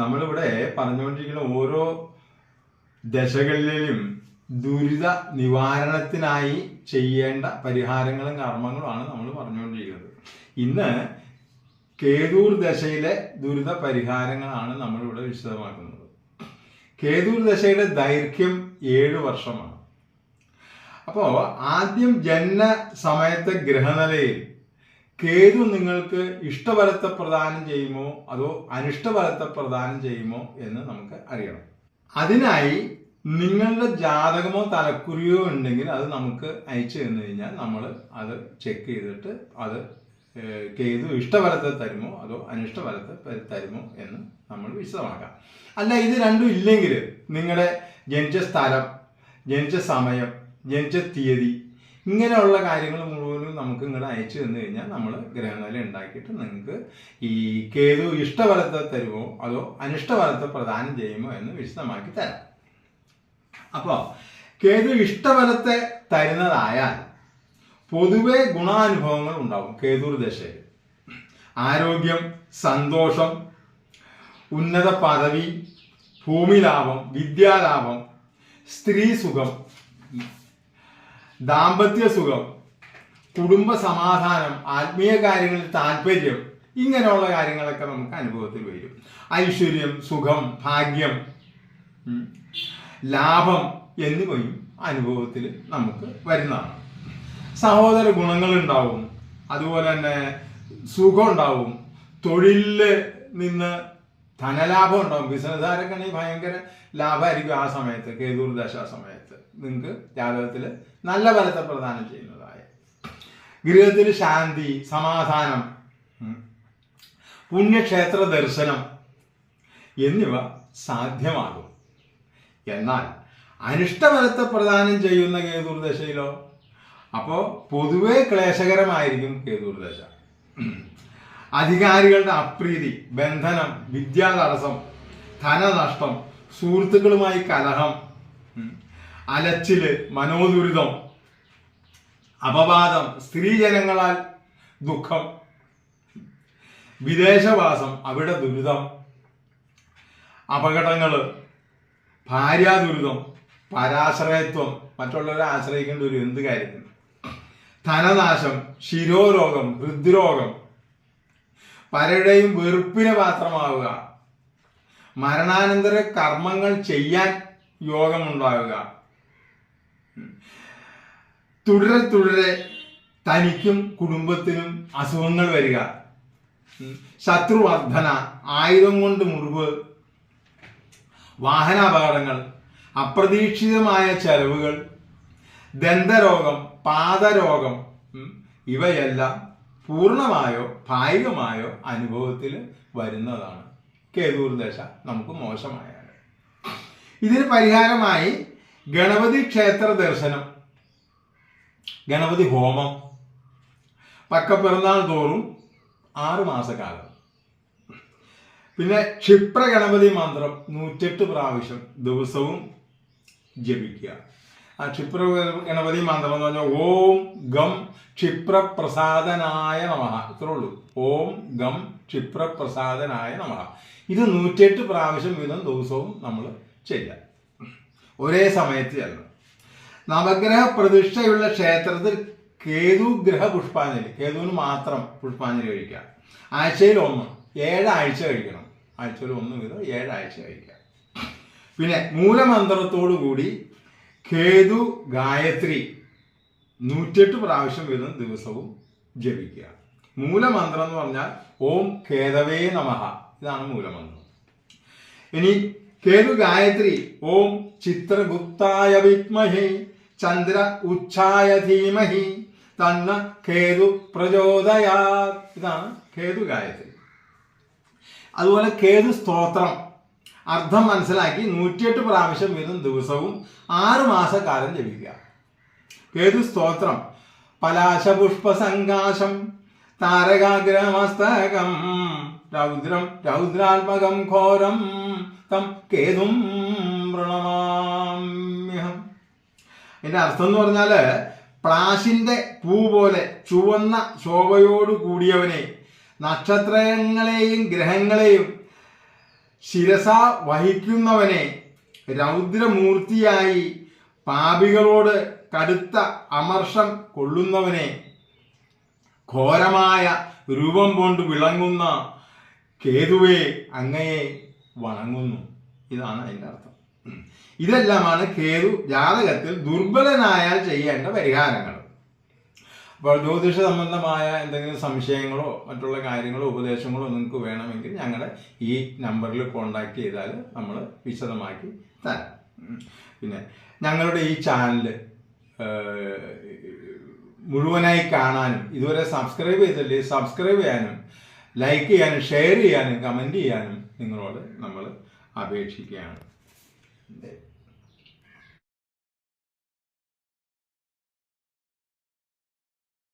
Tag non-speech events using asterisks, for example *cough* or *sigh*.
നമ്മളിവിടെ പറഞ്ഞുകൊണ്ടിരിക്കുന്ന ഓരോ ദശകളിലും ദുരിത നിവാരണത്തിനായി ചെയ്യേണ്ട പരിഹാരങ്ങളും കർമ്മങ്ങളുമാണ് നമ്മൾ പറഞ്ഞുകൊണ്ടിരിക്കുന്നത്. ഇന്ന് കേതൂർ ദശയിലെ ദുരിത പരിഹാരങ്ങളാണ് നമ്മളിവിടെ വിശദമാക്കുന്നത്. കേതൂർ ദശയുടെ ദൈർഘ്യം ഏഴ് വർഷമാണ്. അപ്പോൾ ആദ്യം ജന്മ സമയത്തെ ഗ്രഹനിലയിൽ കേതു നിങ്ങൾക്ക് ഇഷ്ടഫലത്തെ പ്രദാനം ചെയ്യുമോ? അതോ അനിഷ്ടഫലത്തെ പ്രദാനം ചെയ്യുമോ എന്ന് നമുക്ക് അറിയണം. അതിനായി നിങ്ങളുടെ ജാതകമോ തലക്കുറിയോ ഉണ്ടെങ്കിൽ അത് നമുക്ക് അയച്ചു തന്നു കഴിഞ്ഞാൽ നമ്മൾ അത് ചെക്ക് ചെയ്തിട്ട് അത് കേതു ഇഷ്ടഫലത്തെ തരുമോ? അതോ അനിഷ്ടഫലത്തെ തരുമോ എന്ന് നമ്മൾ വിശദമാക്കാം. അല്ല ഇത് രണ്ടും ഇല്ലെങ്കിൽ നിങ്ങളുടെ ജനിച്ച സ്ഥലം ജനിച്ച സമയം ജനിച്ച തീയതി ഇങ്ങനെയുള്ള കാര്യങ്ങൾ നമുക്ക് ഇങ്ങോട്ട് അയച്ചു തന്നു കഴിഞ്ഞാൽ നമ്മൾ ഗ്രഹനില ഉണ്ടാക്കിയിട്ട് നിങ്ങൾക്ക് ഈ കേതു ഇഷ്ടഫലത്തെ തരുമോ അതോ അനിഷ്ടഫലത്തെ പ്രദാനം ചെയ്യുമോ എന്ന് വിശദമാക്കി തരാം. അപ്പോൾ കേതു ഇഷ്ടഫലത്തെ തരുന്നതായാൽ പൊതുവെ ഗുണാനുഭവങ്ങൾ ഉണ്ടാവും കേതുർ ദശയിൽ. ആരോഗ്യം സന്തോഷം ഉന്നത പദവി ഭൂമിലാഭം വിദ്യാലാഭം സ്ത്രീ സുഖം ദാമ്പത്യ സുഖം കുടുംബ സമാധാനം ആത്മീയ കാര്യങ്ങളിൽ താല്പര്യം ഇങ്ങനെയുള്ള കാര്യങ്ങളൊക്കെ നമുക്ക് അനുഭവത്തിൽ വരും. ഐശ്വര്യം സുഖം ഭാഗ്യം ലാഭം എന്നിവയും അനുഭവത്തിൽ നമുക്ക് വരുന്നതാണ്. സഹോദര ഗുണങ്ങളുണ്ടാവും അതുപോലെ തന്നെ സുഖം ഉണ്ടാവും. തൊഴിലിൽ നിന്ന് ധനലാഭം ഉണ്ടാവും. ബിസിനസ്സുകാരൊക്കെയാണെങ്കിൽ ഭയങ്കര ലാഭമായിരിക്കും ആ സമയത്ത് കേതൂർ ദശ സമയത്ത്. നിങ്ങൾക്ക് ജാതകത്തിൽ നല്ല ഫലത്തെ പ്രദാനം ചെയ്യുന്നതായ. ഗൃഹത്തിൽ ശാന്തി സമാധാനം പുണ്യക്ഷേത്ര ദർശനം എന്നിവ സാധ്യമാകും. എന്നാൽ അനിഷ്ടഫലത്തെ പ്രദാനം ചെയ്യുന്ന കേതൂർ ദശയിലോ അപ്പോൾ പൊതുവെ ക്ലേശകരമായിരിക്കും കേതൂർ ദശ അധികാരികളുടെ അപ്രീതി ബന്ധനം വിദ്യാതടസ്സം ധനനഷ്ടം സുഹൃത്തുക്കളുമായി കലഹം അലച്ചിൽ മനോദുരിതം അപവാദം സ്ത്രീജനങ്ങളാൽ ദുഃഖം വിദേശവാസം അവിടെ ദുരിതം അപകടങ്ങൾ ഭാര്യാദുരിതം പരാശ്രയത്വം മറ്റുള്ളവരെ ആശ്രയിക്കേണ്ട ഒരു എന്ത് കാര്യത്തിന്. ധനനാശം ശിരോരോഗം ഹൃദ്രോഗം പലരുടെയും വെറുപ്പിന് പാത്രമാവുക മരണാനന്തര കർമ്മങ്ങൾ ചെയ്യാൻ യോഗമുണ്ടാവുക. തുടരെ തുടരെ തനിക്കും കുടുംബത്തിനും അസുഖങ്ങൾ വരിക. ശത്രുവർദ്ധന ആയുധം കൊണ്ട് മുറിവ് വാഹനാപകടങ്ങൾ അപ്രതീക്ഷിതമായ ചെലവുകൾ ദന്തരോഗം പാദരോഗം ഇവയെല്ലാം പൂർണമായോ ഭാഗികമായോ അനുഭവത്തിൽ വരുന്നതാണ്. കേതൂർ ദശ നമുക്ക് മോശമായാണ് ഇതിന് പരിഹാരമായി ഗണപതി ക്ഷേത്ര ദർശനം. ഗണപതി ഹോമം. പക്ക പക്കപ്പിറന്നാൾ തോറും ആറ് മാസക്കാലം. പിന്നെ ക്ഷിപ്ര ഗണപതി മന്ത്രം നൂറ്റെട്ട് പ്രാവശ്യം ദിവസവും ജപിക്കുക. ആ ക്ഷിപ്ര ഗണപതി മന്ത്രം എന്ന് പറഞ്ഞാൽ ഓം ഗം ക്ഷിപ്രപ്രസാദനായ നമ. ഇത്രേ ഉള്ളൂ. ഓം ഗം ക്ഷിപ്രപ്രസാദനായ നമ. ഇത് നൂറ്റെട്ട് പ്രാവശ്യം വീതം ദിവസവും നമ്മൾ ചെയ്യുക. ഒരേ സമയത്ത് ചെല്ലണം. നവഗ്രഹ പ്രതിഷ്ഠയുള്ള ക്ഷേത്രത്തിൽ കേതു ഗ്രഹ പുഷ്പാഞ്ജലി കേതുവിന് മാത്രം പുഷ്പാഞ്ജലി കഴിക്കുക. ആഴ്ചയിൽ ഒന്ന്. ഏഴാഴ്ച കഴിക്കണം. ആഴ്ചയിൽ ഒന്ന് വീതം ഏഴാഴ്ച കഴിക്കുക. പിന്നെ മൂലമന്ത്രത്തോടു കൂടി കേതു ഗായത്രി നൂറ്റെട്ട് പ്രാവശ്യം വീതം ദിവസവും ജപിക്കുക. മൂലമന്ത്രം എന്ന് പറഞ്ഞാൽ ഓം കേതവേ നമഹ ഇതാണ് മൂലമന്ത്രം. ഇനി കേതു ഗായത്രി ഓം ചിത്രഗുപ്തായ വിദ്മഹി ചന്ദ്ര ഉച്ഛായ ധീമഹി തന്ന കേതു പ്രചോദയാ ഇതാണ് കേതു ഗായത്രി. അതുപോലെ കേതു സ്തോത്രം. അർത്ഥം മനസ്സിലാക്കി നൂറ്റിയെട്ട് പ്രാവശ്യം വീതം ദിവസവും ആറു മാസക്കാലം ജപിക്കുക. കേതു സ്തോത്രം. പലാശപുഷ്പസങ്കാശം താരകാഗ്രമസ്തകം രൗദ്രം രൗദ്രാത്മകം ഘോരം തം കേതും പ്രണമാമ്യഹം ഇതിന്റെ അർത്ഥം എന്ന് പറഞ്ഞാൽ പ്ലാശിന്റെ പൂ പോലെ ചുവന്ന ശോഭയോട് കൂടിയവനെ നക്ഷത്രങ്ങളെയും ഗ്രഹങ്ങളെയും ശിരസ വഹിക്കുന്നവനെ രൗദ്രമൂർത്തിയായി പാപികളോട് കടുത്ത അമർഷം കൊള്ളുന്നവനെ ഘോരമായ രൂപം കൊണ്ട് വിളങ്ങുന്ന കേതുവെ അങ്ങയെ വണങ്ങുന്നു. ഇതാണ് അതിന്റെ അർത്ഥം. *clears throat* ഇതെല്ലാമാണ് കേതു ജാതകത്തിൽ ദുർബലനായാൽ ചെയ്യേണ്ട പരിഹാരങ്ങൾ അപ്പോൾ ജ്യോതിഷ സംബന്ധമായ എന്തെങ്കിലും സംശയങ്ങളോ മറ്റുള്ള കാര്യങ്ങളോ ഉപദേശങ്ങളോ നിങ്ങൾക്ക് വേണമെങ്കിൽ ഞങ്ങളുടെ ഈ നമ്പറിൽ കോൺടാക്ട് ചെയ്താൽ നമ്മൾ വിശദമാക്കി തരാം. പിന്നെ ഞങ്ങളുടെ ഈ ചാനൽ മുഴുവനായി കാണാനും ഇതുവരെ സബ്സ്ക്രൈബ് ചെയ്തില്ലേ സബ്സ്ക്രൈബ് ചെയ്യാനും ലൈക്ക് ചെയ്യാനും ഷെയർ ചെയ്യാനും കമന്റ് ചെയ്യാനും നിങ്ങളോട് നമ്മൾ അപേക്ഷിക്കുകയാണ്. 네.